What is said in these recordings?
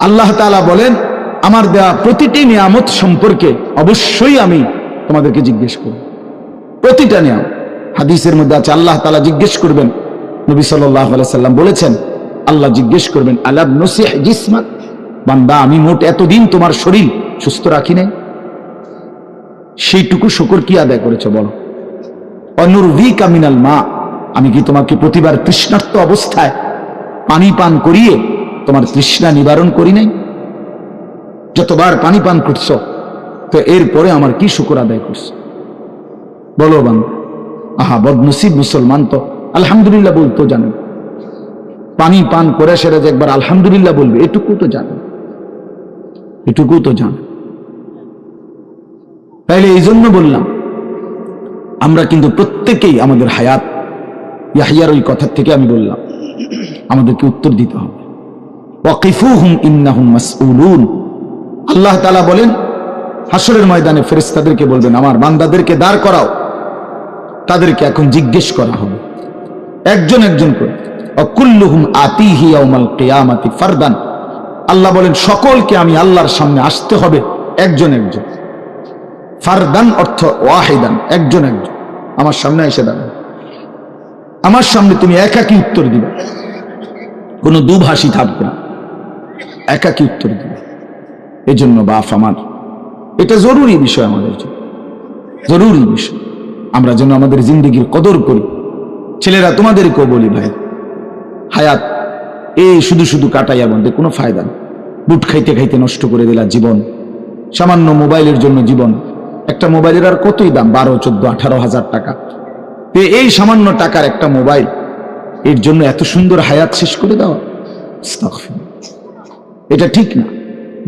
আল্লাহ তাআলা বলেন, আমার দেওয়া প্রতিটি নিয়ামত সম্পর্কে অবশ্যই আমি তোমাদেরকে জিজ্ঞেস করব। প্রতিটা নিয়াম, হাদিসের মধ্যে আছে, আল্লাহ তালা জিজ্ঞেস করবেন। নবী আলাইহি সাল্লাম বলেছেন, আল্লাহ জিজ্ঞেস করবেন আলাব নসিহ জিসমাক বান্দা, আমি মোট এতদিন তোমার শরীর সুস্থ রাখি নাই। সেইটুকু শুকর কি আদায় করেছ বলো? অনুর্ভি কামিনাল মা, আমি কি তোমাকে প্রতিবার তৃষ্ণার্ত অবস্থায় পানি পান করিয়ে তোমার তৃষ্ণা নিবারণ করি নাই? যতবার পানি পান করছ, তো এরপরে আমার কি শুকর আদায় করছ? বলো বান্দা, আহা, বদনসিব মুসলমান তো, আলহামদুলিল্লাহ বলতো জানেন। পানি পান করে সেরা যে একবার আলহামদুলিল্লাহ বলবে, এটুকু তো জানেন। এটুকু তো জানেন। তাইলে এই জন্য বললাম, আমরা কিন্তু প্রত্যেকেই আমাদের হায়াত, ইয়াহিয়ার ওই কথার থেকে আমি বললাম, আমাদেরকে উত্তর দিতে হবে। ওয়াকিফুহুম ইন্নাহুম মাসউলুন। আল্লাহ তাআলা বলেন হাসরের ময়দানে ফেরেশতাদেরকে বলবেন, আমার বান্দাদেরকে দাঁড় করাও। তাদেরকে এখন জিজ্ঞেস করা হবে। একজন একজন করে, অকুল্লুহুম আতিহি ইয়াউমাল কিয়ামাতি ফারদান। আল্লাহ বলেন, সকলকে আমি আল্লাহর সামনে আসতে হবে একজন একজন। ফারদান অর্থ ওয়াহিদান, একজন একজন। আমার সামনে এসে দাঁড়ান আমার সামনে তুমি একাকি উত্তর দিবে। কোনো দুভাষী থাকবে না। একাকি উত্তর দিবে এই জন্য বাপ আমার, এটা জরুরি বিষয় আমাদের জন্য। জরুরি বিষয়। আমরা যেন আমাদের জিন্দিগির কদর করি। ছেলেরা তোমাদেরকেও বলি ভাই, হায়াত, এই শুধু শুধু কাটাইয়া বন্ধে কোনো ফায়দা নেই। বুট খাইতে খাইতে নষ্ট করে দিলা জীবন। সামান্য মোবাইলের জন্য জীবন। একটা মোবাইলের আর কতই দাম? বারো, চোদ্দ, আঠারো হাজার টাকা। এই সামান্য টাকার একটা মোবাইল, এর জন্য এত সুন্দর হায়াত শেষ করে দেওয়া। এটা ঠিক না।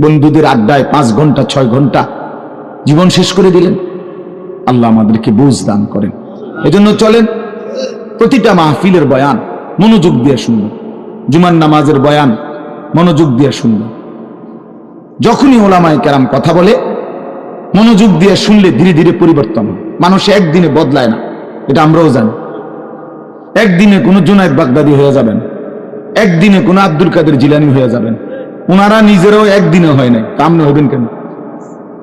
বন্ধুদের আড্ডায় পাঁচ ঘণ্টা, ছয় ঘণ্টা জীবন শেষ করে দিলেন। আল্লাহ আমাদেরকে বুঝ দান করেন। এজন্য চলেন, প্রতিটা মাহফিলের বয়ান মনোযোগ দিয়ে শুনবেন। জুমার নামাজের বয়ান মনোযোগ দিয়ে শুনবেন। যখনই ওলামায় কেরাম কথা বলে, মনোযোগ দিয়ে শুনলে ধীরে ধীরে পরিবর্তন মানুষ একদিনে বদলায় না, এটা আমরাও জানি। একদিনে কোনো জুনায়দ বাগদাদি হয়ে যাবেন, একদিনে কোনো আব্দুল কাদের জিলানি হয়ে যাবেন। ওনারা নিজেরাও একদিনে হয় নাই। আপনি হবেন কেন?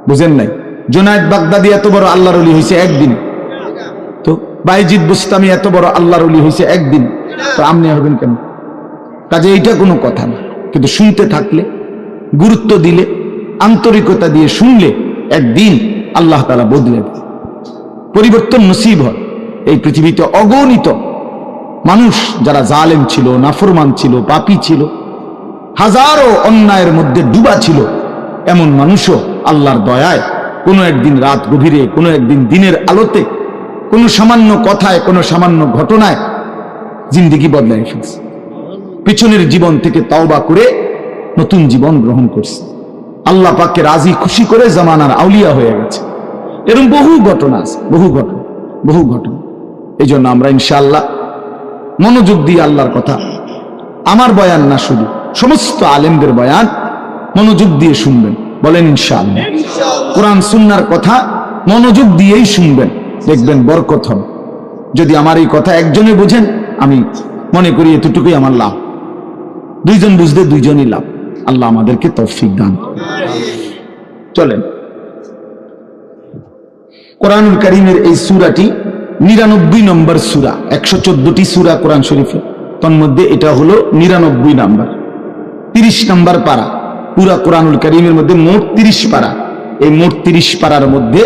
বুঝেন নাই? জুনায়দ বাগদাদি এত বড় আল্লাহর অলি হয়েছে একদিনে। তো বাইজিদ বুস্তামি এত বড় আল্লাহর অলি হয়েছে একদিন। তো আপনি হবেন কেন? কাজে এইটা কোনো কথা না। কিন্তু শুনতে থাকলে, গুরুত্ব দিলে, আন্তরিকতা দিয়ে শুনলে একদিন আল্লাহ তালা বদলে পরিবর্তন নসিব হয়। এই পৃথিবীতে অগণিত মানুষ যারা জালেম ছিল, নাফরমান ছিল, পাপী ছিল হাজারো অন্যায়ের মধ্যে ডুবা ছিল। এমন মানুষও আল্লাহর দয়ায় কোনো একদিন রাত গভীরে, কোনো একদিন দিনের আলোতে, কোনো সামান্য কথায়, কোনো সামান্য ঘটনায় জিন্দিগি বদলায় ফেলছে পিছনের জীবন থেকে তাওবা করে নতুন জীবন গ্রহণ করছে। আল্লাহ পাককে রাজি, খুশি করে জামানার আউলিয়া হয়ে গেছে। এরকম বহু ঘটনা আছে, বহু ঘটনা বহু ঘটনা। এই জন্য আমরা ইনশাআল্লাহ মনোযোগ দিয়ে আল্লাহর কথা, আমার বয়ান না শুধু সমস্ত আলেমদের বয়ান মনোযোগ দিয়ে শুনবেন। বলেন ইনশাআল্লাহ। কোরআন সুন্নার কথা মনোযোগ দিয়েই শুনবেন। দেখবেন বরকত হবে। যদি আমার এই কথা একজনে বুঝেন আমি মনে করি এতটুকুই আমার লাভ। দুইজন বুঝতে দুইজনই লাভ। আল্লাহ আমাদেরকে তৌফিক দান চলেন। কোরআনুল করিমের এই সুরাটি নিরানব্বই নম্বর সুরা একশো চোদ্দটি সুরা কোরআন শরীফে। তন্মধ্যে এটা হলো নিরানব্বই নাম্বার। তিরিশ নাম্বার পারা। পুরা কোরআনুল করিমের মধ্যে মোট তিরিশ পারা। এই মোট তিরিশ পারার মধ্যে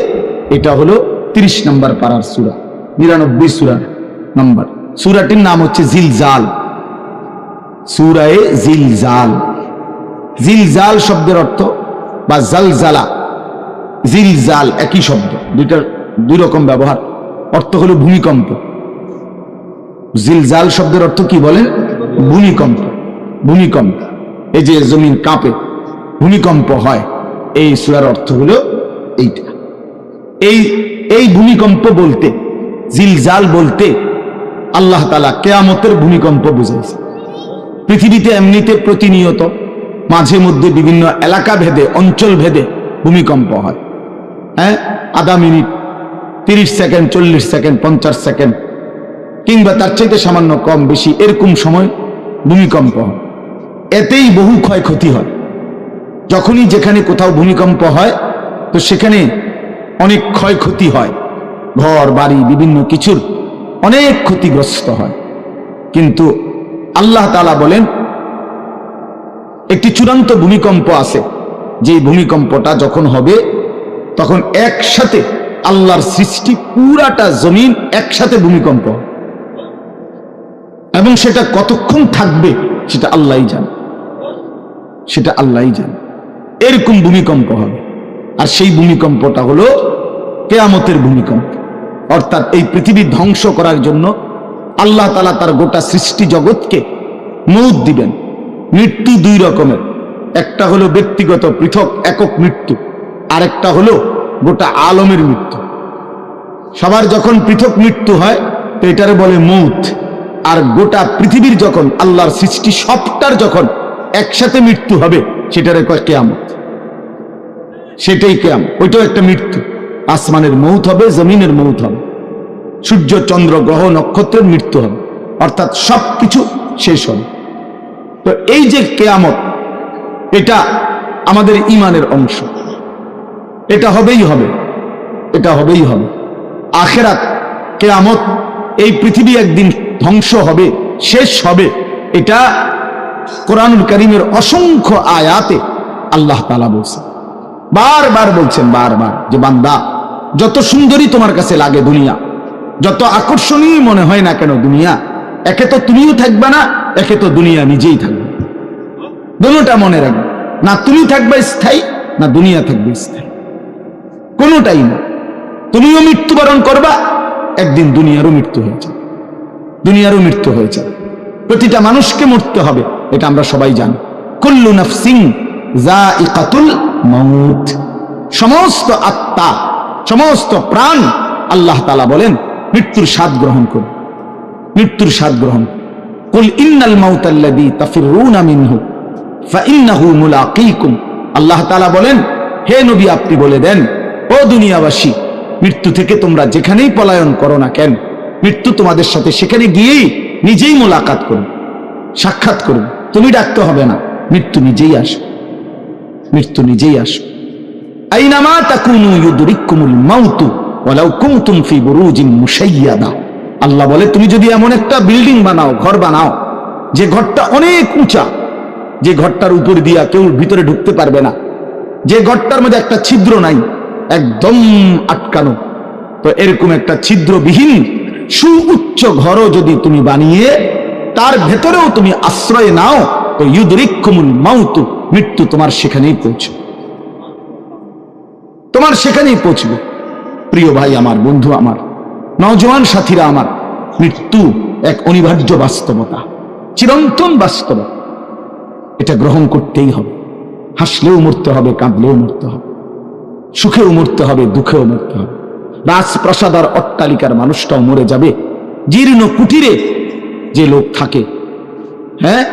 এটা হলো তিরিশ নাম্বার পারার সুরা। নিরানব্বই সুরা নাম্বার। সুরাটির নাম হচ্ছে জিলজাল। সুরায়ে জিলজাল। জিলজাল শব্দের অর্থ বা জালজালা। জিলজাল একই শব্দ দুইটার দুই রকম ব্যবহার। অর্থ হলো ভূমিকম্প। জিলজাল শব্দের অর্থ কি বলেন? ভূমিকম্প। ভূমিকম্প। এই যে জমিন কাঁপে, ভূমিকম্প হয়, এই সুরার অর্থ হলো এইটা। এই এই ভূমিকম্প বলতে, জিলজাল বলতে আল্লাহ তালা কেয়ামতের ভূমিকম্প বুঝাইছে। পৃথিবীতে এমনিতে প্রতিনিয়ত, মাঝে মধ্যে বিভিন্ন এলাকা ভেদে, অঞ্চল ভেদে ভূমিকম্প হয়। হ্যাঁ? আধা মিনিট, তিরিশ সেকেন্ড, চল্লিশ সেকেন্ড, পঞ্চাশ সেকেন্ড, কিংবা তার চাইতে সামান্য কম বেশি এরকম সময় ভূমিকম্প হয়। এতেই বহু ক্ষয়ক্ষতি হয়। যখনই যেখানে কোথাও ভূমিকম্প হয়, তো সেখানে অনেক ক্ষয়ক্ষতি হয়। ঘর, বাড়ি, বিভিন্ন কিছুর অনেক ক্ষতিগ্রস্ত হয়। কিন্তু আল্লাহ তালা বলেন, একটি চূড়ান্ত ভূমিকম্প আছে। যে ভূমিকম্পটা যখন হবে, তখন একসাথে আল্লাহর সৃষ্টি পুরাটা জমিন একসাথে ভূমিকম্প এবং সেটা কতক্ষণ থাকবে, সেটা আল্লাহই জানে। সেটা আল্লাহই জানে। এরকম ভূমিকম্প হবে। আর সেই ভূমিকম্পটা হলো কেয়ামতের ভূমিকম্প। অর্থাৎ এই পৃথিবী ধ্বংস করার জন্য আল্লাহ তালা তার গোটা সৃষ্টি জগৎকে মৌত দিবেন। মৃত্যু দুই রকমের। একটা হলো ব্যক্তিগত পৃথক একক মৃত্যু। আর একটা হলো গোটা আলমের মৃত্যু। সবার যখন পৃথক মৃত্যু হয়, তো এটারে বলে মৌত। আর গোটা পৃথিবীর যখন আল্লাহর সৃষ্টি সবটার যখন একসাথে মৃত্যু হবে, সেটারে কয় কেয়ামত। সেটাই কেয়াম ওইটাও একটা মৃত্যু। আসমানের মৌত হবে, জমিনের মৌত হবে। সূর্য, চন্দ্র, গ্রহ, নক্ষত্রের মৃত্যু হবে। অর্থাৎ সব কিছু শেষ হবে। তো এই যে কেয়ামত, এটা আমাদের ইমানের অংশ। এটা হবেই হবে। এটা হবেই হবে। আখেরাত, কেয়ামত, এই পৃথিবী একদিন ধ্বংস হবে, শেষ হবে। এটা কোরআনুল করিমের অসংখ্য আয়াতে আল্লাহ তালা বলছেন। বারবার বলছেন, বারবার, যে বান্দা, যত সুন্দরী তোমার কাছে লাগে দুনিয়া, যত আকর্ষণীয় মনে হয় না কেন দুনিয়া, একে তো তুমিও থাকবে না, একে তো দুনিয়া নিজেই থাকবে। দুটোটা মনে রাখবে, না তুমি থাকবে স্থায়ী, না দুনিয়া থাকবে স্থায়ী। কোনোটাই না। তুমিও মৃত্যুবরণ করবা, একদিন দুনিয়ারও মৃত্যু হয়ে যাবে। দুনিয়ারও মৃত্যু হয়ে যাবে। প্রতিটা মানুষকে মরতে হবে। এটা আমরা সবাই জানি। কুল্লু নাফসিং যা ইকাতুল মৌত সমস্ত আত্মা, সমস্ত প্রাণ আল্লাহ তালা বলেন, মৃত্যুর স্বাদ গ্রহণ করুন। মৃত্যুর স্বাদ গ্রহণ কুল ইন্নাল মাউতাল্লাযী তাফিরুনা মিনহু, ফাইন্নাহু মুলাকীকুম। আল্লাহ তাআলা বলেন, হে নবী আপনি বলে দেন, ও দুনিয়াবাসী, মৃত্যু থেকে তোমরা যেখানেই পলায়ন করো না কেন, মৃত্যু তোমাদের সাথে সেখানে গিয়েই নিজেই মোলাকাত করুন, সাক্ষাৎ করবে তুমি ডাকতে হবে না। মৃত্যু নিজেই আসবে। মৃত্যু নিজেই আসবে। আইনামা তাকুনু ইউদরিকুমুল মাউতু ওয়ালাউ কুনতুম ফি বুরুজিন মুশাইয়াদা। আল্লাহ বলে, তুমি যদি এমন একটা বিল্ডিং বানাও, ঘর বানাও, যে ঘরটা অনেক উঁচা, যে ঘরটার উপর দিয়া কেউ ভিতরে ঢুকতে পারবে না, যে ঘরটার মধ্যে একটা ছিদ্র নাই, একদম আটকানো, তো এরকম একটা ছিদ্রবিহীন সুউচ্চ ঘরও যদি তুমি বানিয়ে তার ভেতরেও তুমি আশ্রয় নাও। তো ইউদরিকুমুল মাউতু, মৃত্যু তোমার সেখানেই পৌঁছে তোমার সেখানেই পৌঁছবে। প্রিয় ভাই আমার, বন্ধু আমার নওজওয়ান সাথীরা আমার, মৃত্যু এক অনিবার্য বাস্তবতা, চিরন্তন বাস্তবতা এটা গ্রহণ করতেই হবে। হাসলেও মরতে হবে, কাঁদলেও মরতে হবে। সুখেও মরতে হবে, দুঃখেও মরতে হবে। রাজপ্রাসাদ আর অট্টালিকার মানুষটাও মরে যাবে। জীর্ণ কুটিরে যে লোক থাকে হ্যাঁ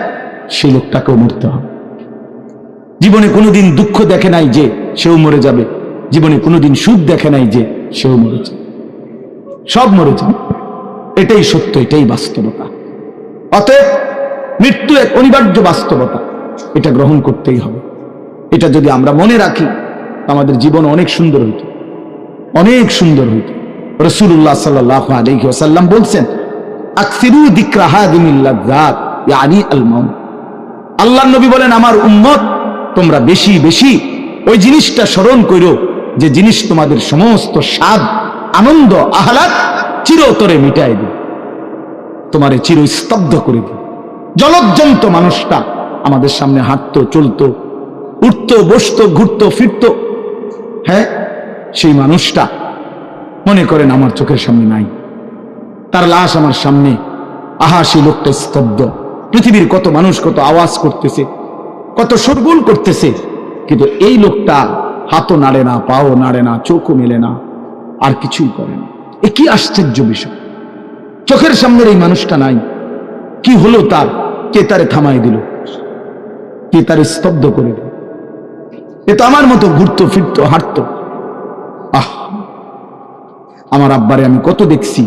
সেই লোকটাকেও মরতে হবে। জীবনে কোনোদিন দুঃখ দেখে নাই যে সেও মরে যাবে। জীবনে কোনোদিন সুখ দেখে নাই যে সেও মরে যাবে। সব মরে যাবে। এটাই সত্য, এটাই বাস্তবতা। অতএব মৃত্যু এক অনিবার্য বাস্তবতা। এটা গ্রহণ করতেই হবে। এটা যদি আমরা মনে রাখি, আমাদের জীবন অনেক সুন্দর হইত। অনেক সুন্দর হইত। রসুল্লাহ সাল্লাহ আলহি ওসাল্লাম বলছেন আকসিরু দিক্রাহাদিমিল্লাজাত ইয়ানি আল মাউত। আল্লাহ নবী বলেন, আমার উম্মত, তোমরা বেশি বেশি ওই জিনিসটা স্মরণ করো যে জিনিস তোমাদের সমস্ত স্বাদ, আনন্দ আহ্লাদ চিরতরে মিটাই দিবে। তোমারে চির স্তব্ধ করে দিবে। জলজ্জন্ত মানুষটা আমাদের সামনে হাঁটতো, চলতো, উঠতো, বসতো, ঘুরতো, ফিরতো। হ্যাঁ সেই মানুষটা মনে করেন, আমার চোখের সামনে নাই। তার লাশ আমার সামনে। আহা সেই লোকটা স্তব্ধ। পৃথিবীর কত মানুষ কত আওয়াজ করতেছে, কত সরগোল করতেছে, কিন্তু এই লোকটা হাতও নাড়ে না, পাও নাড়ে না, চোখও মেলে না, আর কিছুই করে না। এ কি আশ্চর্য বিষয়। চোখের সামনের এই মানুষটা নাই। কি হলো তার? কে তারে থামাই দিল? কে তারে স্তব্ধ করে দিল? এ তো আমার মতো ঘুরতো, ফিরতো, হাঁটতো। আহ! আমার আব্বারে আমি কত দেখছি।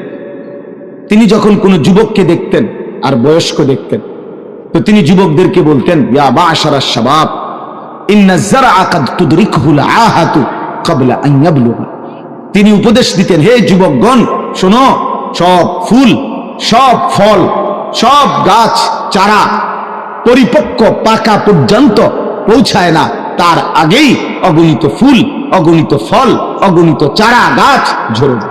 তিনি যখন কোনো যুবককে দেখতেন আর বয়স্ক দেখতেন, তো তিনি যুবকদেরকে বলতেন ইয়াবলুগা। তিনি উপদেশ দিতেন, হে যুবকগণ, শোনো, সব ফুল, সব ফল, সব গাছ, চারা পরিপক্ক পাকা পর্যন্ত পৌঁছায় না। তার আগেই অগণিত ফুল, অগণিত ফল, অগণিত চারা, গাছ ঝরে যায়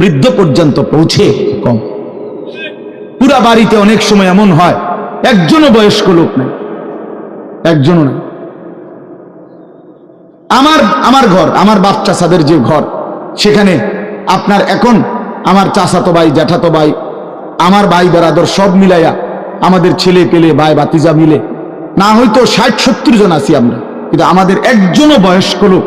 বৃদ্ধ পর্যন্ত পৌঁছে কম। পুরা বাড়িতে অনেক সময় এমন হয়, একজনও বয়স্ক লোক নাই, একজনও নাই। আমার আমার ঘর, আমার বাপ চাষাদের যে ঘর, সেখানে আপনার এখন আমার চাষাতো ভাই, জ্যাঠাতো ভাই, আমার ভাই বেরাদর সব মিলাইয়া আমাদের ছেলে পেলে, ভাই বাতিজা মিলে, না হয়তো ষাট সত্তর জন আছি আমরা, কিন্তু আমাদের একজনও বয়স্ক লোক